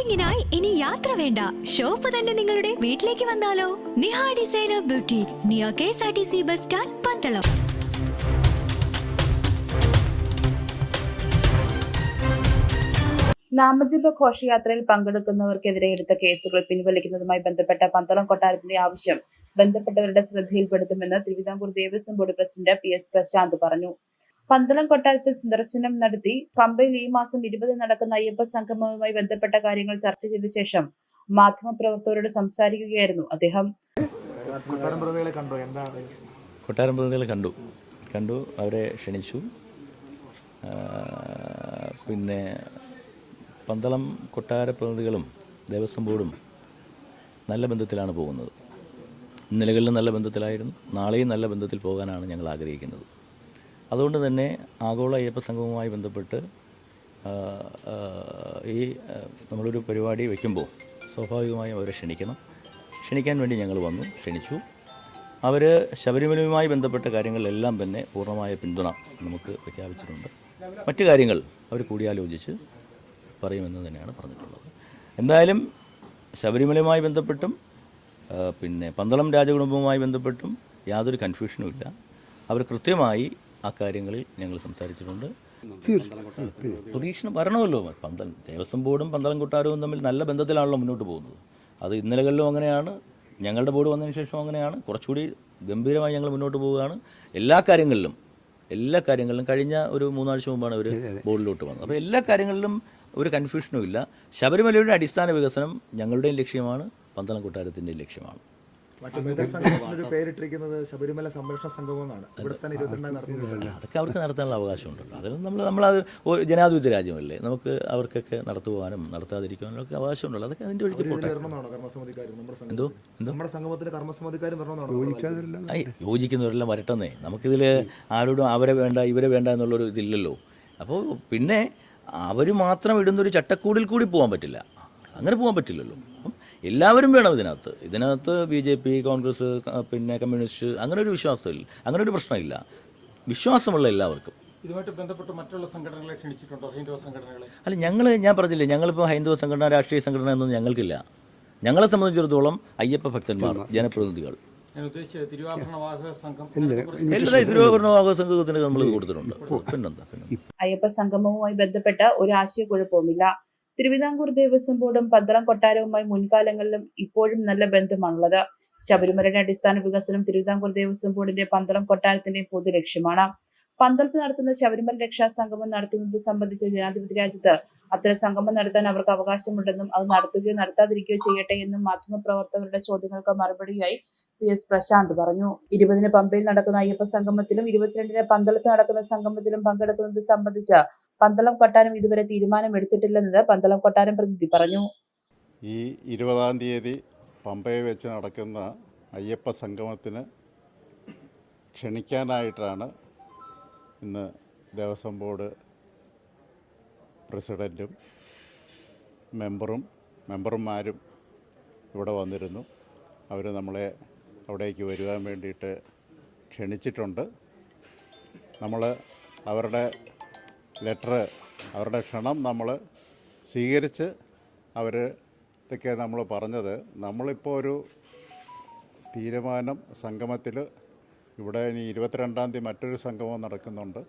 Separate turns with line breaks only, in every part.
ഷോപ്പിംഗിനായി ഇനി യാത്ര വേണ്ട. ഷോപ്പ് തന്നെ നിങ്ങളുടെ വീട്ടിലേക്ക് വന്നാലോ? Niha designer beauty near K S R T C bus stand Pandalam.
നാമജപ ഘോഷയാത്രയിൽ പങ്കെടുക്കുന്നവർക്കെതിരെ എടുത്ത കേസുകൾ പിൻവലിക്കുന്നതുമായി ബന്ധപ്പെട്ട പന്തളം കൊട്ടാരത്തിന്റെ ആവശ്യം ബന്ധപ്പെട്ടവരുടെ ശ്രദ്ധയിൽപ്പെടുത്തുമെന്ന് Thiruvithamkoor Devaswom board president P S Prashanth പറഞ്ഞു. പന്തളം കൊട്ടാരത്തിൽ സന്ദർശനം നടത്തി പമ്പയിൽ ഈ മാസം ഇരുപത് നടക്കുന്ന അയ്യപ്പ സംഗമവുമായി ബന്ധപ്പെട്ട കാര്യങ്ങൾ ചർച്ച ചെയ്ത ശേഷം മാധ്യമപ്രവർത്തകരോട് സംസാരിക്കുകയായിരുന്നു അദ്ദേഹം.
കൊട്ടാരം പ്രതികളെ കണ്ടോ? എന്താ?
കൊട്ടാരം പ്രതിനിധികളെ കണ്ടു. കണ്ടു അവരെ ക്ഷണിച്ചു. പിന്നെ പന്തളം കൊട്ടാര പ്രതിനിധികളും ദേവസ്വം ബോർഡും നല്ല ബന്ധത്തിലാണ് പോകുന്നത്. ഇന്നലകളിലും നല്ല ബന്ധത്തിലായിരുന്നു. നാളെയും നല്ല ബന്ധത്തിൽ പോകാനാണ് ഞങ്ങൾ ആഗ്രഹിക്കുന്നത്. അതുകൊണ്ട് തന്നെ ആഗോള അയ്യപ്പ സംഘവുമായി ബന്ധപ്പെട്ട് ഈ നമ്മളൊരു പരിപാടി വയ്ക്കുമ്പോൾ സ്വാഭാവികമായും അവരെ ക്ഷണിക്കണം. ക്ഷണിക്കാൻ വേണ്ടി ഞങ്ങൾ വന്നു ക്ഷണിച്ചു. അവർ ശബരിമലയുമായി ബന്ധപ്പെട്ട കാര്യങ്ങളിലെല്ലാം തന്നെ പൂർണമായ പിന്തുണ നമുക്ക് പ്രഖ്യാപിച്ചിട്ടുണ്ട്. മറ്റു കാര്യങ്ങൾ അവർ കൂടിയാലോചിച്ച് പറയുമെന്ന് തന്നെയാണ് പറഞ്ഞിട്ടുള്ളത്. എന്തായാലും ശബരിമലയുമായി ബന്ധപ്പെട്ടും പിന്നെ പന്തളം രാജകുടുംബവുമായി ബന്ധപ്പെട്ടും യാതൊരു കൺഫ്യൂഷനും ഇല്ല. അവർ കൃത്യമായി ആ കാര്യങ്ങളിൽ ഞങ്ങൾ സംസാരിച്ചിട്ടുണ്ട്. പ്രതീക്ഷണം വരണമല്ലോ പന്തൽ ദേവസ്വം ബോർഡും പന്തളം കൊട്ടാരവും തമ്മിൽ നല്ല ബന്ധത്തിലാണല്ലോ മുന്നോട്ട് പോകുന്നത്. അത് ഇന്നലകളിലും അങ്ങനെയാണ് ഞങ്ങളുടെ ബോർഡ് വന്നതിന് ശേഷം അങ്ങനെയാണ്. കുറച്ചുകൂടി ഗംഭീരമായി ഞങ്ങൾ മുന്നോട്ട് പോവുകയാണ്. എല്ലാ കാര്യങ്ങളിലും എല്ലാ കാര്യങ്ങളിലും കഴിഞ്ഞ ഒരു മൂന്നാഴ്ച മുമ്പാണ് അവർ ബോർഡിലോട്ട് വന്നത്. അപ്പോൾ എല്ലാ കാര്യങ്ങളിലും ഒരു കൺഫ്യൂഷനും ഇല്ല. ശബരിമലയുടെ അടിസ്ഥാന വികസനം ഞങ്ങളുടെയും ലക്ഷ്യമാണ് പന്തളം കൊട്ടാരത്തിന്റെയും ലക്ഷ്യമാണ്.
മറ്റു സംഘടനയുടെ പേരിട്ടിരിക്കുന്നത് ശബരിമല സംരക്ഷണ സംഘം എന്നാണ്. ഇവിടെ തന്നെ ഇരുപത്തിരണ്ടാം നടത്തുന്നത്.
അതൊക്കെ അവർക്ക് നടത്താനുള്ള അവകാശമുണ്ടല്ലോ. അതിൽ നമ്മൾ നമ്മളത് ഒരു ജനാധിപത്യ രാജ്യമല്ലേ. നമുക്ക് അവർക്കൊക്കെ നടത്തുവാനും നടത്താതിരിക്കുവാനും ഒക്കെ അവകാശമുണ്ടല്ലോ. അതൊക്കെ അതിന്റെ പോട്ടെ. എന്തോ?
നമ്മുടെ കർമ്മസമിതിക്കാരും
ഐ യോജിക്കുന്നവരെല്ലാം വരട്ടെന്നേ. നമുക്കിതിൽ ആരോടും അവരെ വേണ്ട ഇവരെ വേണ്ട എന്നുള്ളൊരു ഇതില്ലല്ലോ. അപ്പോൾ പിന്നെ അവർ മാത്രം ഇടുന്നൊരു ചട്ടക്കൂടിൽ കൂടി പോകാൻ പറ്റില്ല. അങ്ങനെ പോകാൻ പറ്റില്ലല്ലോ. അപ്പം എല്ലാവരും വേണം ഇതിനകത്ത്. ഇതിനകത്ത് ബി ജെ പി കോൺഗ്രസ് പിന്നെ കമ്മ്യൂണിസ്റ്റ് അങ്ങനെ ഒരു വിശ്വാസമില്ല. അങ്ങനെ ഒരു പ്രശ്നമില്ല. വിശ്വാസമുള്ള എല്ലാവർക്കും.
ഇതുമായിട്ട് ബന്ധപ്പെട്ട് മറ്റുള്ള സംഘടനകളെ ക്ഷണിച്ചിട്ടുണ്ടോ? ഹൈന്ദവ സംഘടനകളെ?
അല്ല ഞങ്ങൾ ഞാൻ പറഞ്ഞില്ല ഞങ്ങളിപ്പോൾ ഹൈന്ദവ സംഘടന രാഷ്ട്രീയ സംഘടന എന്നൊന്നും ഞങ്ങൾക്കില്ല. ഞങ്ങളെ സംബന്ധിച്ചിടത്തോളം അയ്യപ്പ ഭക്തന്മാർ ജനപ്രതിനിധികൾ.
ഞാൻ ഉദ്ദേശിച്ചത് തിരുവാഭരണ സംഘം
എല്ലാ തിരുവാഭരണ സംഘത്തിന് നമ്മൾ കൊടുത്തിട്ടുണ്ട്. പിന്നെന്താ പിന്നെ
അയ്യപ്പ സംഗമവുമായി ബന്ധപ്പെട്ട ഒരു ആശയക്കുഴപ്പവുമില്ല. തിരുവിതാംകൂർ ദേവസ്വം ബോർഡും പന്തളം കൊട്ടാരവുമായി മുൻകാലങ്ങളിലും ഇപ്പോഴും നല്ല ബന്ധമാണുള്ളത്. ശബരിമലയുടെ അടിസ്ഥാന വികസനം തിരുവിതാംകൂർ ദേവസ്വം ബോർഡിന്റെ പന്തളം കൊട്ടാരത്തിന്റെയും പൊതു ലക്ഷ്യമാണ് പന്തളത്ത് നടത്തുന്ന ശബരിമല രക്ഷാ സംഗമം നടത്തുന്നത് സംബന്ധിച്ച് ജനാധിപത്യ രാജ്യത്ത് അത്തരം സംഗമം നടത്താൻ അവർക്ക് അവകാശമുണ്ടെന്നും അത് നടത്തുകയോ നടത്താതിരിക്കുകയോ ചെയ്യട്ടെ എന്നും മാധ്യമപ്രവർത്തകരുടെ ചോദ്യങ്ങൾക്ക് മറുപടിയായി പി എസ് പ്രശാന്ത് പറഞ്ഞു. ഇരുപതിന് പമ്പയിൽ നടക്കുന്ന അയ്യപ്പ സംഗമത്തിലും ഇരുപത്തിരണ്ടിന് പന്തളത്ത് നടക്കുന്ന സംഗമത്തിലും പങ്കെടുക്കുന്നത് സംബന്ധിച്ച് പന്തളം കൊട്ടാരം ഇതുവരെ തീരുമാനമെടുത്തിട്ടില്ലെന്നത് പന്തളം കൊട്ടാരം പ്രതിനിധി പറഞ്ഞു.
ഈ ഇരുപതാം തീയതി പമ്പയിൽ വെച്ച് നടക്കുന്ന അയ്യപ്പ സംഗമത്തിന് ക്ഷണിക്കാനായിട്ടാണ് ഇന്ന് ദേവസ്വം ബോർഡ് പ്രസിഡന്റും മെമ്പറും മെമ്പർമാരും ഇവിടെ വന്നിരുന്നു. അവർ നമ്മളെ അവിടേക്ക് വരുവാൻ വേണ്ടിയിട്ട് ക്ഷണിച്ചിട്ടുണ്ട്. നമ്മൾ അവരുടെ ലെറ്റർ അവരുടെ ക്ഷണം നമ്മൾ സ്വീകരിച്ച് അവരൊക്കെ നമ്മൾ പറഞ്ഞത്. നമ്മളിപ്പോൾ ഒരു തീരുമാനം സംഗമത്തിൽ ഇവിടെ ഇനി ഇരുപത്തിരണ്ടാം തീയതി മറ്റൊരു സംഗമം നടക്കുന്നുണ്ട്.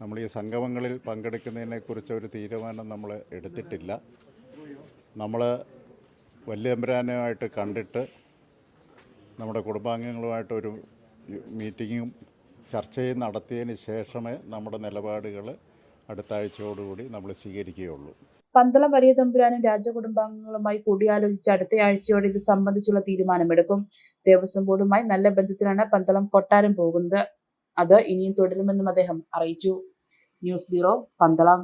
നമ്മൾ ഈ സംഗമങ്ങളിൽ പങ്കെടുക്കുന്നതിനെക്കുറിച്ച് ഒരു തീരുമാനം നമ്മൾ എടുത്തിട്ടില്ല. നമ്മൾ വല്യമ്പരാനുമായിട്ട് കണ്ടിട്ട് നമ്മുടെ കുടുംബാംഗങ്ങളുമായിട്ട് ഒരു മീറ്റിങ്ങും ചർച്ചയും നടത്തിയതിന് ശേഷമേ നമ്മുടെ നിലപാടുകൾ അടുത്ത ആഴ്ചയോടുകൂടി നമ്മൾ സ്വീകരിക്കുകയുള്ളൂ.
പന്തളം വലിയ തമ്പുരാനും രാജകുടുംബാംഗങ്ങളുമായി കൂടിയാലോചിച്ച് അടുത്ത ആഴ്ചയോടെ ഇത് സംബന്ധിച്ചുള്ള തീരുമാനമെടുക്കും. ദേവസ്വം ബോർഡുമായി നല്ല ബന്ധത്തിലാണ് പന്തളം കൊട്ടാരം പോകുന്നത്. അത് ഇനിയും തുടരുമെന്നും അദ്ദേഹം അറിയിച്ചു. News bureau Pandalam.